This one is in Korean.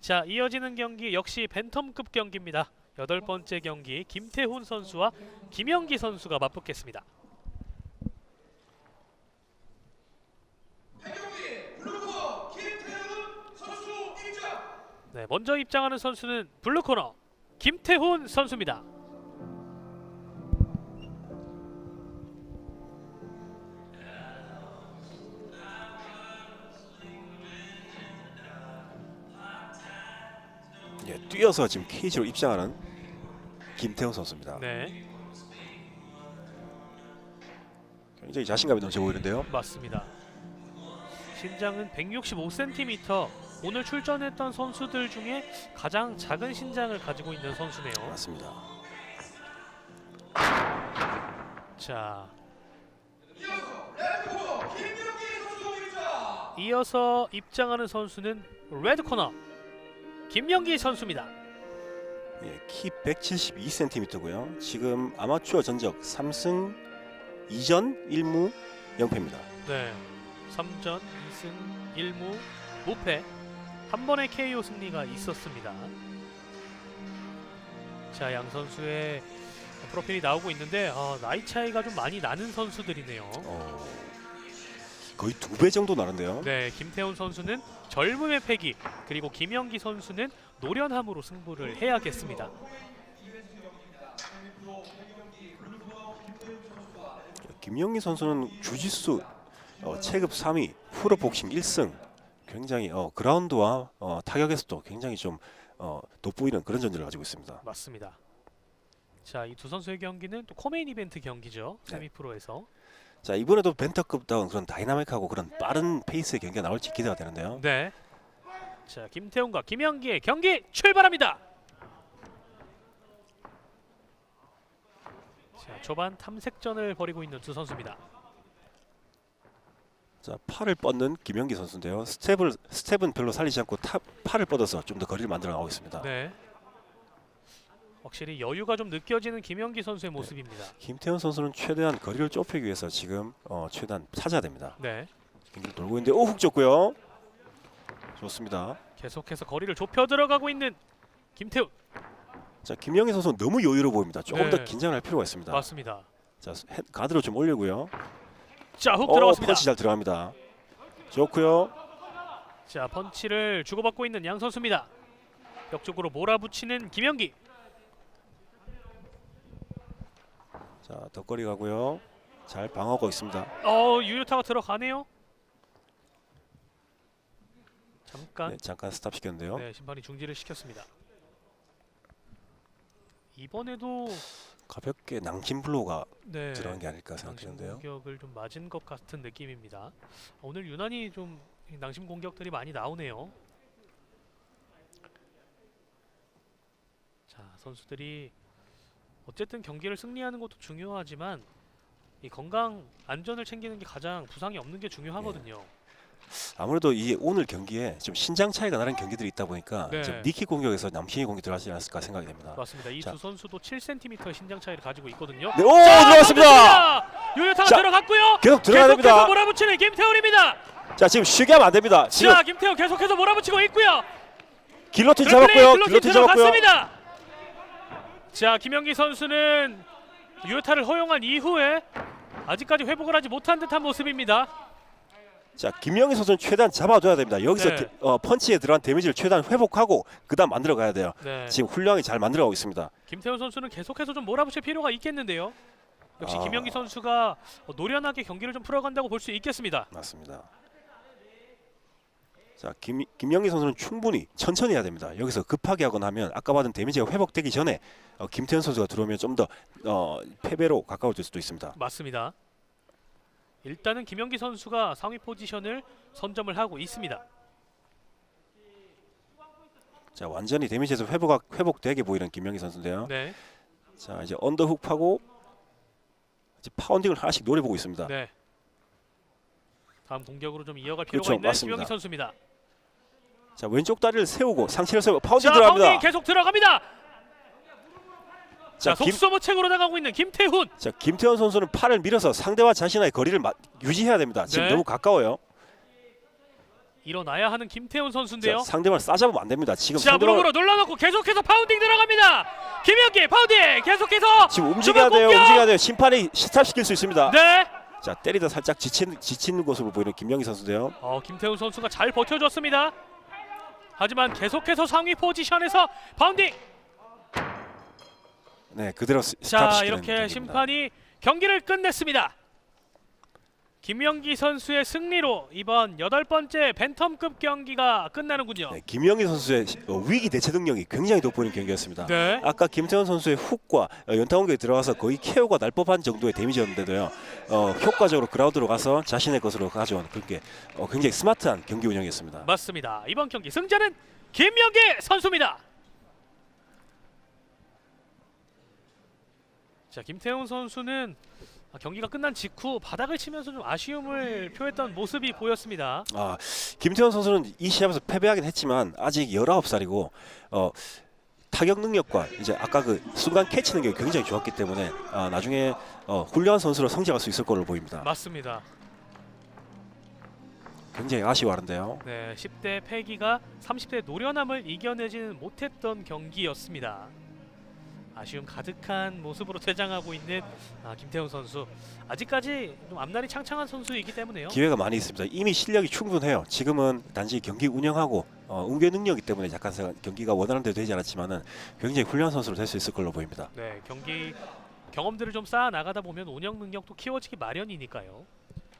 자 이어지는 경기 역시 벤텀급 경기입니다. 여덟 번째 경기 김태훈 선수와 김영기 선수가 맞붙겠습니다. 네, 먼저 입장하는 선수는 블루 코너 김태훈 선수입니다. 예, 뛰어서 지금 케이지로 입장하는 김태훈 선수입니다. 네, 굉장히 자신감이 넘쳐 보이는데요. 맞습니다. 신장은 165cm. 오늘 출전했던 선수들 중에 가장 작은 신장을 가지고 있는 선수네요. 맞습니다. 자. 이어서 입장하는 선수는 레드 코너 김영기 선수입니다. 예, 키 172cm고요. 지금 아마추어 전적 3승 2전 1무 0패입니다. 네. 3전 2승 1무 무패. 한 번의 KO 승리가 있었습니다. 자, 양 선수의 프로필이 나오고 있는데 아, 나이 차이가 좀 많이 나는 선수들이네요. 어, 거의 두 배 정도 나는데요. 네, 김태훈 선수는 젊음의 패기, 그리고 김영기 선수는 노련함으로 승부를 해야겠습니다. 김영기 선수는 주짓수 어, 체급 3위, 프로 복싱 1승. 굉장히 어, 그라운드와 어, 타격에서도 굉장히 좀 어, 돋보이는 그런 전적을 가지고 있습니다. 맞습니다. 자, 이 두 선수의 경기는 또 코메인 이벤트 경기죠. 네. 세미 프로에서. 자 이번에도 벤터급 다운 그런 다이나믹하고 그런 빠른 페이스의 경기가 나올지 기대가 되는데요. 네. 자, 김태훈과 김영기의 경기 출발합니다. 자, 초반 탐색전을 벌이고 있는 두 선수입니다. 자 팔을 뻗는 김영기 선수인데요. 스텝을 스텝은 별로 살리지 않고 탑, 팔을 뻗어서 좀 더 거리를 만들어 나가고 있습니다. 네. 확실히 여유가 좀 느껴지는 김영기 선수의 모습입니다. 김태현 선수는 최대한 거리를 좁히기 위해서 지금 어, 최대한 찾아야 됩니다. 네. 경기를 돌고 있는데 오훅 줬고요. 좋습니다. 계속해서 거리를 좁혀 들어가고 있는 김태훈. 자 김영희 선수 는 너무 여유로워 보입니다. 조금 네. 더 긴장을 할 필요가 있습니다. 맞습니다. 자 헤- 가드로 좀 올리고요. 자, 훅 어, 들어갔습니다. 펀치 잘 들어갑니다. 좋고요. 자, 펀치를 주고받고 있는 양 선수입니다. 벽 쪽으로 몰아붙이는 김영기. 자 덧거리 가고요. 잘 방어하고 있습니다. 어, 유효타가 들어가네요. 잠깐 네, 잠깐 스탑 시켰는데요. 네, 심판이 중지를 시켰습니다. 이번에도 가볍게 낭심 블로우가 네, 들어간 게 아닐까 생각되는데요. 공격을 좀 맞은 것 같은 느낌입니다. 오늘 유난히 좀 낭심 공격들이 많이 나오네요. 자, 선수들이 어쨌든 경기를 승리하는 것도 중요하지만 이 건강 안전을 챙기는 게 가장 부상이 없는 게 중요하거든요. 아무래도 이 오늘 경기에 좀 신장 차이가 나는 경기들이 있다 보니까 네. 좀 니킥 공격에서 남신이 공격이 들어가지 않았을까 생각이 됩니다. 맞습니다. 이 자. 두 선수도 7cm의 신장 차이를 가지고 있거든요. 네, 오 자, 들어갔습니다. 요요타가 자, 들어갔고요. 계속 들어가야 계속해서 됩니다. 몰아붙이는 김태훈입니다. 자 지금 쉬게 하면 안 됩니다. 지금 자, 김태훈 계속해서 몰아붙이고 있고요. 길로틴 플레이 잡았고요. 길로틴 잡았고요. 들어갔습니다. 자, 김영기 선수는 유효타를 허용한 이후에 아직까지 회복을 하지 못한 듯한 모습입니다. 자 김영희 선수는 최대한 잡아줘야 됩니다. 여기서 네. 데- 어, 펀치에 들어간 데미지를 최대한 회복하고 그다음 만들어 가야 돼요. 네. 지금 훌륭하게 잘 만들어가고 있습니다. 김태훈 선수는 계속해서 좀 몰아붙일 필요가 있겠는데요. 역시 아. 김영기 선수가 어, 노련하게 경기를 좀 풀어간다고 볼 수 있겠습니다. 맞습니다. 자 김, 김영희 선수는 충분히 천천히 해야 됩니다. 여기서 급하게 하거나 하면 아까 받은 데미지가 회복되기 전에 어, 김태현 선수가 들어오면 좀더 어, 패배로 가까워질 수도 있습니다. 맞습니다. 일단은 김영기 선수가 상위 포지션을 선점을 하고 있습니다. 자 완전히 데미지에서 회복 회복되게 보이는 김영희 선수인데요. 네, 자 이제 언더훅 파고 이제 파운딩을 하나씩 노려보고 있습니다. 네. 다음 공격으로 좀 이어갈 필요가 그렇죠, 있는 맞습니다. 김영기 선수입니다. 자 왼쪽 다리를 세우고 파운딩 자, 들어갑니다. 파운딩 계속 들어갑니다. 자, 자, 김, 속수무책으로 나가고 있는 김태훈. 자 김태현 선수는 팔을 밀어서 상대와 자신의 거리를 마, 유지해야 됩니다. 지금 네. 너무 가까워요. 일어나야 하는 김태훈 선수인데요. 자, 상대방을 싸잡으면 안 됩니다. 지금 자 상대방 무릎으로 눌러놓고 계속해서 파운딩 들어갑니다. 김현기 파운딩 계속해서 지금 움직여야 돼요. 공격! 움직여야 돼요. 심판이 스탑시킬 수 있습니다. 네. 자 때리다 살짝 지친 지치는 것으로 보이는 김영희 선수인데요. 어 김태훈 선수가 잘 버텨줬습니다. 하지만 계속해서 상위 포지션에서 파운딩. 네 그대로 자 스탑시키는 이렇게 경기입니다. 심판이 경기를 끝냈습니다. 김영기 선수의 승리로 이번 여덟 번째 벤텀급 경기가 끝나는군요. 네, 김영희 선수의 시- 어, 위기 대처 능력이 굉장히 돋보이는 경기였습니다. 네. 아까 김태현 선수의 훅과 어, 연타 공격이 들어가서 거의 KO가 날 법한 정도의 데미지였는데도요. 어, 효과적으로 그라운드로 가서 자신의 것으로 가져온 그렇게 어, 굉장히 스마트한 경기 운영이었습니다. 맞습니다. 이번 경기 승자는 김영기 선수입니다. 자 김태훈 선수는 아, 경기가 끝난 직후 바닥을 치면서 좀 아쉬움을 표했던 모습이 보였습니다. 아, 김태현 선수는 이 시합에서 패배하긴 했지만 아직 19살이고 어, 타격 능력과 이제 아까 그 순간 캐치 능력이 굉장히 좋았기 때문에 아, 나중에 어, 훌륭한 선수로 성장할 수 있을 걸로 보입니다. 맞습니다. 굉장히 아쉬워하는데요. 네, 10대 패기가 30대 노련함을 이겨내지는 못했던 경기였습니다. 아쉬움 가득한 모습으로 퇴장하고 있는 아, 김태훈 선수. 아직까지 좀 앞날이 창창한 선수이기 때문에요. 기회가 많이 있습니다. 이미 실력이 충분해요. 지금은 단지 경기 운영하고 어, 응교 능력이 때문에 약간 세- 경기가 원하는 대로 되지 않았지만은 굉장히 훌륭한 선수로 될 수 있을 걸로 보입니다. 네, 경기 경험들을 좀 쌓아 나가다 보면 운영 능력도 키워지기 마련이니까요.